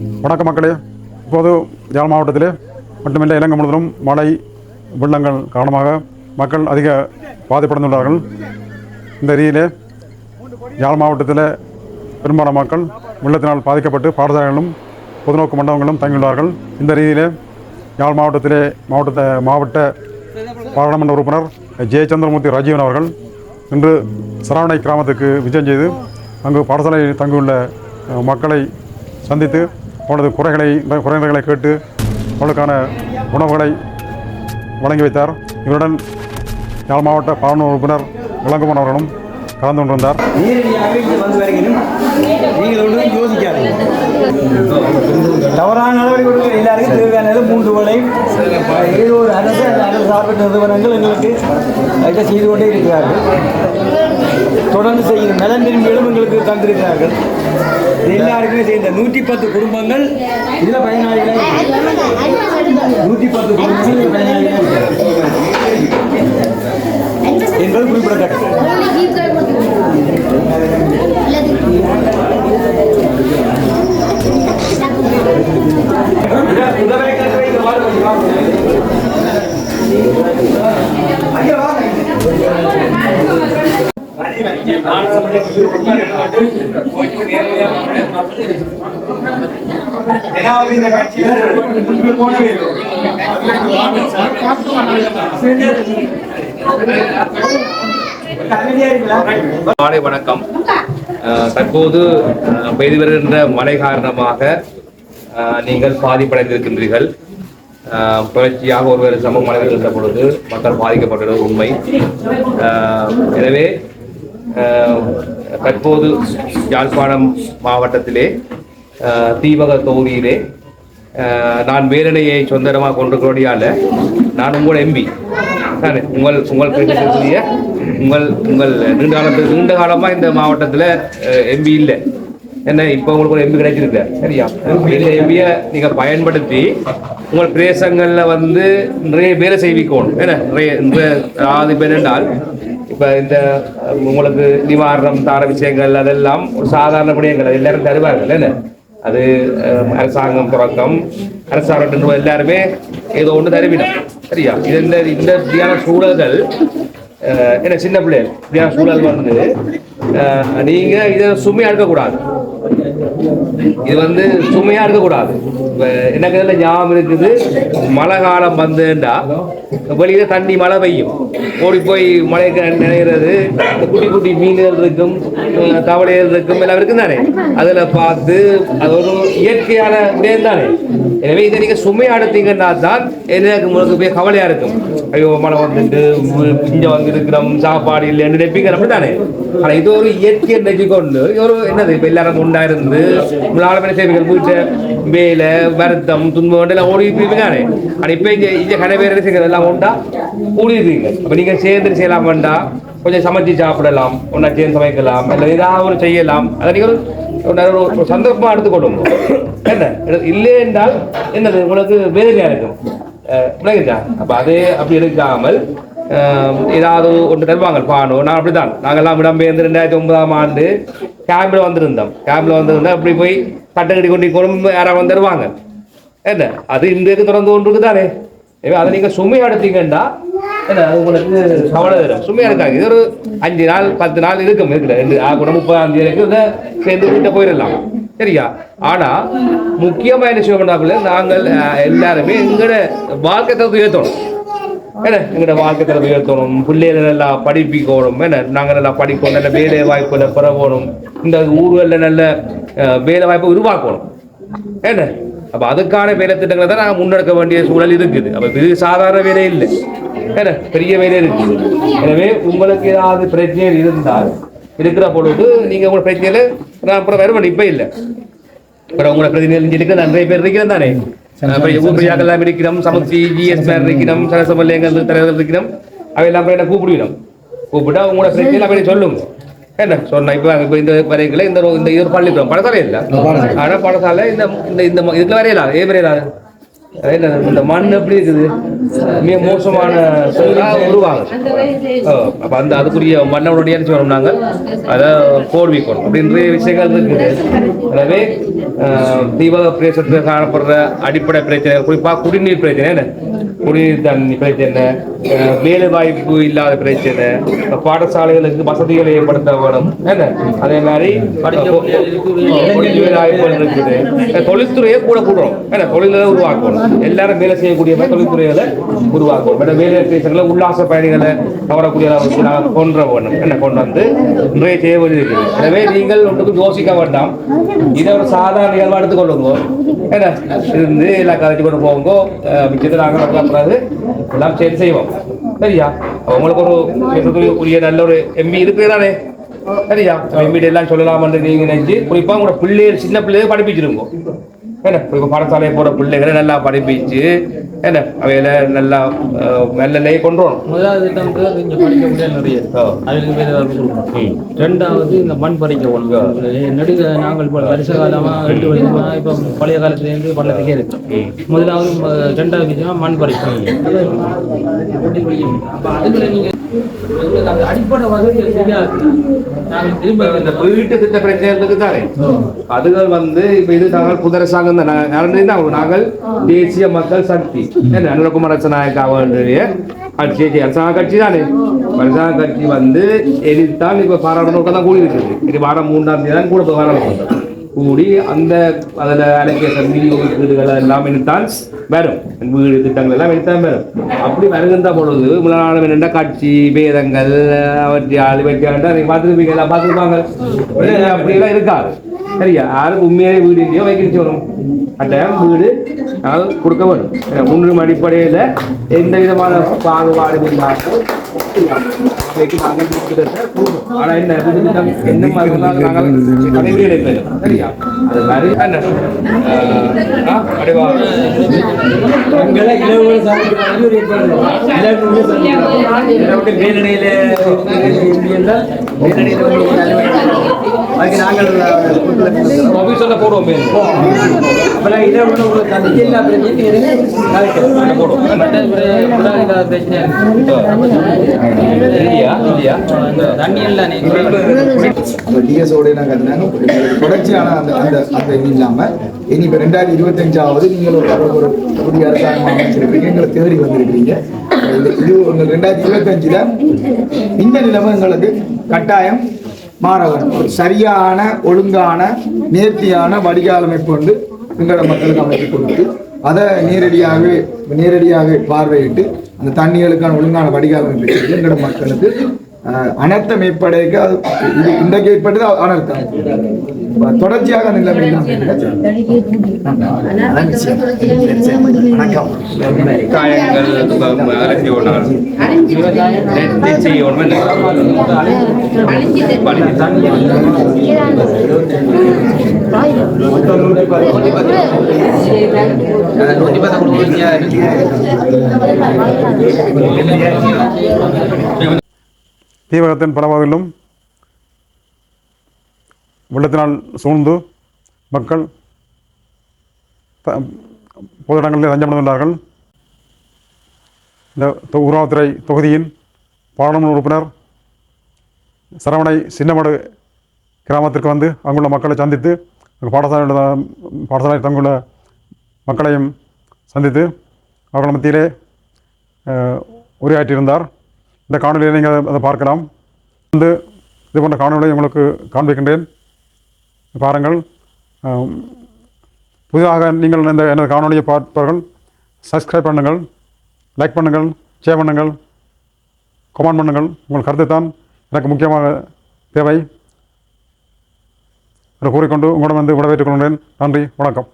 வணக்க மக்களே. இப்போது யாழ் மாவட்டத்திலே மட்டுமில்லை இலங்கை முழுவதும் மழை வெள்ளங்கள் காரணமாக மக்கள் அதிக பாதிப்படைந்துள்ளார்கள். இந்த ரீதியிலே யாழ் மாவட்டத்தில் பெரும்பாலான மக்கள் வெள்ளத்தினால் பாதிக்கப்பட்டு பாடசாலைகளும் பொதுநோக்கு மண்டபங்களும் தங்கியுள்ளார்கள். இந்த ரீதியிலே யாழ் மாவட்டத்திலே மாவட்ட மாவட்ட பாராளுமன்ற உறுப்பினர் ஜெய சந்திரமூர்த்தி ராஜீவன் அவர்கள் இன்று சரவணை கிராமத்துக்கு விஜயம் செய்து அங்கு பாடசாலையில் தங்கியுள்ள மக்களை சந்தித்து அவனது குறைகளை குறைகளை கேட்டு அவளுக்கான உணவுகளை வழங்கி வைத்தார். இவருடன் யாழ் மாவட்ட பாராளுமன்ற உறுப்பினர் இளங்குமன் அவர்களும் கலந்து கொண்டிருந்தார். தவறான நடவடிக்கை எல்லாருக்கும் தேவையானது மூன்று வேளையும் ஏதோ ஒரு அரசு அரசு சார்பற்ற நிறுவனங்கள் எங்களுக்கு செய்து கொண்டே இருக்கிறார்கள். தொடர்ந்து செய்கிற நலன் விரும்பிகளும் எங்களுக்கு தந்திருக்கிறார்கள். எல்லாருக்குமே சேர்ந்த நூற்றி பத்து குடும்பங்கள். இதில் பயனாளிகள். நூற்றி பத்து குடும்பங்கள் பயனாளிகள். என்பது குறிப்பிடத்தக்கது மாலை வணக்கம். தற்போது பெய்து வருகின்ற மழை காரணமாக நீங்கள் பாதிப்படைந்திருக்கின்றீர்கள். அஹ், தொடர்ச்சியாக ஒருவர் சம மழை பொழுது மக்கள் பாதிக்கப்பட்டுள்ளது உண்மை. எனவே தற்போது யாழ்ப்பாணம் மாவட்டத்திலே தீவக தொகுதியிலே நான் வேலனையை சொந்தமாக கொண்டிருக்கிறோடியால நான் உங்கள் எம்பி தானே உங்கள் உங்கள் பிரதிநிதிய உங்கள் உங்கள் நீண்ட காலத்து நீண்ட காலமாக இந்த மாவட்டத்தில் எம்பி இல்லை என்ன இப்போ உங்களுக்கு ஒரு எம்பி கிடைச்சிருக்கு சரியா இந்த எம்பியை நீங்கள் பயன்படுத்தி உங்கள் பிரதேசங்களில் வந்து நிறைய பேரை செய்விக்கணும் என்ன நிறைய அதாவது பேர் என்றால் இப்போ இந்த உங்களுக்கு நிவாரணம் தார விஷயங்கள் அதெல்லாம் ஒரு சாதாரண விடயங்கள். அது எல்லாரும் தருவார்கள் என்ன? அது அரசாங்கம் தொடக்கம் அரசாங்கம் எல்லாருமே ஏதோ ஒன்று தருவிடும் சரியா? இது இந்த இந்த இப்படியான சூழல்கள் என்ன சின்ன பிள்ளைகள் இப்படியான சூழல் வந்து நீங்கள் இதை சுமையாக இருக்கக்கூடாது இது வந்து சுமையாக இருக்கக்கூடாது இப்ப எனக்கு இதுல ஞாபகம் இருக்குது? மழை காலம் வந்துண்டா வெளியில தண்ணி மழை பெய்யும். ஓடி போய் மழைக்கு நினைக்கிறது குட்டி குட்டி மீன்கள் இருக்கும் தவளைகள் இருக்கும் எல்லாம் இருக்கும் தானே? அதுல பார்த்து அது ஒரு இயற்கையான விடயம் தானே? எனவே இதை நீங்க சுமையா எடுத்தீங்கன்னா தான் எனக்கு உங்களுக்கு போய் கவலையா இருக்கும்? ஐயோ மழை வந்துட்டு இங்க வந்து இருக்கிறோம் சாப்பாடு இல்லைன்னு நினைப்பீங்க அப்படித்தானே ஆனா இது ஒரு இயற்கையை நெஞ்சிக்கொண்டு இது ஒரு என்னது இப்போ எல்லாரும் ஒன்றா இருந்து நாலு சேவைகள் வீட்டு வேலை வருத்தம் துன்பம் எல்லாம் ஓடி இருப்பீங்க ஆனால் இப்போ இங்க இங்க கடை பேர் என்ன எல்லாம் உண்டா கூடி இருக்கீங்க அப்ப நீங்க சேர்ந்து செய்யலாம் வேண்டாம் கொஞ்சம் சமைச்சு சாப்பிடலாம் ஒன்றா சேர்ந்து சமைக்கலாம் இல்லை ஏதாவது ஒரு செய்யலாம் அதை நீங்க ஒரு சந்தர்ப்பமாக நல்ல எடுத்துக்கொள்ளும் என்ன இல்லை என்றால் என்னது உங்களுக்கு வேதனையாக இருக்கும் அஹ் விளங்குச்சா அப்ப அது அப்படி எடுக்காமல் ஏதாவது ஒன்று தருவாங்க பானோ நான் அப்படிதான் நாங்கெல்லாம் இடம்பெயர்ந்து ரெண்டாயிரத்தி ஒன்பதாம் ஆண்டு கேபில் வந்திருந்தோம். கேபில் வந்திருந்தா அப்படி போய் தட்டை கொண்டு கொண்டு யாராவது வந்துடுவாங்க என்ன? அது இன்றைக்கு தொடர்ந்து கொண்டு இருக்குதானே எனவே அதை நீங்க சுமையா எடுத்தீங்கன்னா என்ன உங்களுக்கு கவலை தரும். சுமையா இருக்காங்க இது ஒரு அஞ்சு நாள் பத்து நாள் இருக்கும் இருக்குல்ல ரெண்டு ஆ, கூட முப்பதாம் தேதி வரைக்கும் சேர்ந்து வீட்டை போயிடலாம். சரியா? ஆனா முக்கியமா என்ன செய்யணும்னாக்குள்ள நாங்கள் எல்லாருமே எங்களோட வாழ்க்கை தத்துவம் ஏற்றணும் என்ன? எங்களோட வாழ்க்கை திறமை உயர்த்தணும். பிள்ளைகளை நல்லா படிப்பிக்கணும். என்ன? நாங்கள் நல்லா படிக்கணும் நல்ல வேலை வாய்ப்புகளை பெறணும் இந்த ஊர்களில் நல்ல அஹ், வேலை வாய்ப்பை உருவாக்கணும். என்ன? அப்ப அதுக்கான வேலை திட்டங்களை தான் நாங்கள் முன்னெடுக்க வேண்டிய சூழல் இருக்குது. அப்ப இது சாதாரண வேலை இல்லை. என்ன? பெரிய வேலை இருக்குது. எனவே உங்களுக்கு ஏதாவது பிரச்சனை இருந்தால் இருக்கிற பொழுது நீங்க உங்களோட பிரச்சனையில் நான் அப்புறம் வேறு இப்போ இல்லை. அப்புறம் உங்களோட பிரதிநிதி இருக்க நிறைய பேர் இருக்கிறேன் தானே? ஊர்பிரியாக்கள் எல்லாம் இருக்கிறோம் சமஸ்தி ஜிஎஸ் பேர் இருக்கிறோம் சரசமல்யங்கள் தலைவர்கள் இருக்கிறோம் அவையெல்லாம் போய் என்ன கூப்பிடுவோம் கூப்பிட்டா உங்களோட பிரச்சனை அப்படியே சொல்லுங்க என்ன? சொன்னா இப்ப இப்ப இந்த வரைகளை இந்த இந்த இது ஒரு பள்ளிக்கூடம். பாடசாலை இல்ல? ஆனா பாடசாலை இந்த இந்த இந்த இதுல வரையலாம் ஏன் வரையலாம் என்ன இந்த மண் எப்படி இருக்குது? மிக மோசமான சூழலாக உருவாகுது. ஓ, அப்ப அந்த அதுக்குரிய என்ன செய்வோம் நாங்கள் அதை போர்விக்கணும் அப்படின்ற விஷயங்கள் இருக்குது. எனவே தீபக பிரதேசத்தில் காணப்படுற அடிப்படை பிரச்சனை குறிப்பாக குடிநீர் பிரச்சனை என்ன? குடிநீர் தண்ணி பிரச்சனை வேலை வாய்ப்பு இல்லாத பிரச்சனை பாடசாலைகளுக்கு வசதிகளை ஏற்படுத்த வேணும் என்ன? அதே மாதிரி தொழில் வாய்ப்புகள் இருக்குது. தொழில்துறையை கூட கூடுறோம். என்ன? தொழிலை உருவாக்கணும் எல்லாரும் வேலை செய்யக்கூடிய மாதிரி தொழில்துறைகளை உருவாக்கணும் ஏன்னா வேலை உல்லாச பயணிகளை கவரக்கூடிய அளவுக்கு நாங்கள் கொண்டு வேணும். என்ன? கொண்டு வந்து இன்றைய செய்ய வேண்டியது எனவே நீங்கள் ஒன்றுக்கும் யோசிக்க வேண்டாம். இதை ஒரு சாதாரண நிகழ்வா எடுத்துக்கொள்ளுங்க. என்ன? இருந்து எல்லா கதைச்சு கொண்டு போங்க மிச்சத்தை நாங்கள் வரலாம் எல்லாம் சேர்த்து செய்வோம். சரியா? அவங்களுக்கு ஒரு உரிய நல்ல ஒரு எம்பி இருக்கிறானே சரியா? எம்பிட்டு எல்லாம் சொல்லலாம்னு நீங்க நினைச்சு குறிப்பா உங்களோட பிள்ளைகள் சின்ன பிள்ளைகள் படிப்பிச்சிருங்க. என்ன இப்போ பாடசாலையை போற பிள்ளைகளை நல்லா படிப்பிச்சு என்ன அவையில நல்லா நிலையை கொண்டு வரணும் முதலாவது திட்டம்க்கு இங்க படிக்க முடியாது நிறைய. அதுக்கு பேர் கொடுக்கணும். ரெண்டாவது இந்த மண் பறிக்க ஒன்று நெடுக நாங்கள் இப்போ வருஷ காலமா ரெண்டு வருஷமா இப்போ பழைய காலத்துலேருந்து பள்ளத்துக்கே இருக்கிறோம் முதலாவது ரெண்டாவது விஷயம் மண் பறிக்கணும். அப்ப அதுல நீங்க உங்களுக்கு அந்த அடிப்படை வசதிகள் வீட்டு திட்ட தானே? அதுகள் வந்து இப்ப இது நாங்கள் தான். நாங்கள் தேசிய மக்கள் சக்தி. அனுரகுமார் ரச்சநாயக்கா அவர்களுடைய கட்சி அரசாங்க கட்சி தானே? அரசாங்க கட்சி வந்து எதிர்த்தால் இப்ப பாராளுமன்ற தான் கூடி இருக்குது இது வாரம் மூன்றாம் தேதி தான் கூட பாராளுமன்றம். கூடி அந்த அதில் அலோகேஷன் நிதி ஒதுக்கீடுகள் எல்லாம் இனித்தான் வரும். வீடு திட்டங்கள் எல்லாம் இனித்தான் வரும். அப்படி வருகின்ற பொழுது முன்னாள் என்னென்ன கட்சி பேதங்கள் அவற்றியால் வெற்றியால் நீங்கள் பார்த்துருப்பீங்க எல்லாம் பார்த்துருப்பாங்க. அப்படியெல்லாம் இருக்காது சரியா? யாருக்கு உண்மையாலே வீடு இல்லையோ வைக்கிச்சு வரும் கட்டாயம் வீடு நாங்கள் கொடுக்க வேண்டும். ஏன்னா முன்னுரிமை அடிப்படையில் எந்த விதமான பாகுபாடு இல்லாமல் ஆனால் என்ன வீடு என்ன மாதிரி நாங்கள் கடைபிடிப்போம். சரியா? அது மாதிரி சாப்பிட்டு வேலனையில நாங்கள் போடுவோம் பேர். அப்பெல்லாம் இதை பிரச்சனை டிஎஸோட நாங்கள் இருந்தாங்க தொடர்ச்சியான அந்த அந்த அந்த இது இல்லாமல் இனி இப்போ ரெண்டாயிரத்தி இருபத்தஞ்சாவது நீங்கள் ஒரு ஒரு புதிய அரசாங்கம் எங்களை தேடி வந்திருக்கிறீங்க. இது ரெண்டாயிரத்தி இருபத்தஞ்சில் இந்த நிலைமை எங்களுக்கு கட்டாயம் மாற வேண்டும். ஒரு சரியான ஒழுங்கான நேர்த்தியான வடிகால் அமைப்பு வந்து எங்களோட மக்களுக்கு அமைத்து கொடுத்து அதை நேரடியாக நேரடியாக பார்வையிட்டு அந்த தண்ணிகளுக்கான ஒழுங்கான வடிகால் அமைப்பு எங்களோட மக்களுக்கு அஹ், அனர்த்தம் ஏற்படைக்கு அது இது இன்றைக்கு ஏற்பட்டது அனர்த்தம் தொடர்ச்சியாக நிலைமை காயங்கள் தீவகத்தின் பல வெள்ளத்தினால் சூழ்ந்து மக்கள் த- பொது இடங்களில் தஞ்சமடைந்துள்ளார்கள் இந்த தொ- தொகுதியின் பாராளுமன்ற உறுப்பினர் சரவணை சின்னமடு கிராமத்திற்கு வந்து அங்குள்ள மக்களை சந்தித்து அங்கு பாடசாலையில் பாடசாலையில் தங்குள்ள மக்களையும் சந்தித்து அவர்கள் மத்தியிலே உரையாற்றியிருந்தார். இந்த காணொலியை நீங்கள் அதை- அதை பார்க்கலாம். வந்து இது போன்ற காணொலியை உங்களுக்கு காண்பிக்கின்றேன். பாருங்கள். புதிதாக நீங்கள் இந்த எனது காணொலியை பார்ப்பவர்கள் சப்ஸ்கிரைப் பண்ணுங்கள் லைக் பண்ணுங்கள் ஷேர் பண்ணுங்கள் கமெண்ட் பண்ணுங்கள். உங்கள் கருத்து தான் எனக்கு முக்கியமாக தேவை. என்று கூறிக்கொண்டு உங்களிடம் வந்து விடைபெற்றுக் கொள்கிறேன். நன்றி வணக்கம்.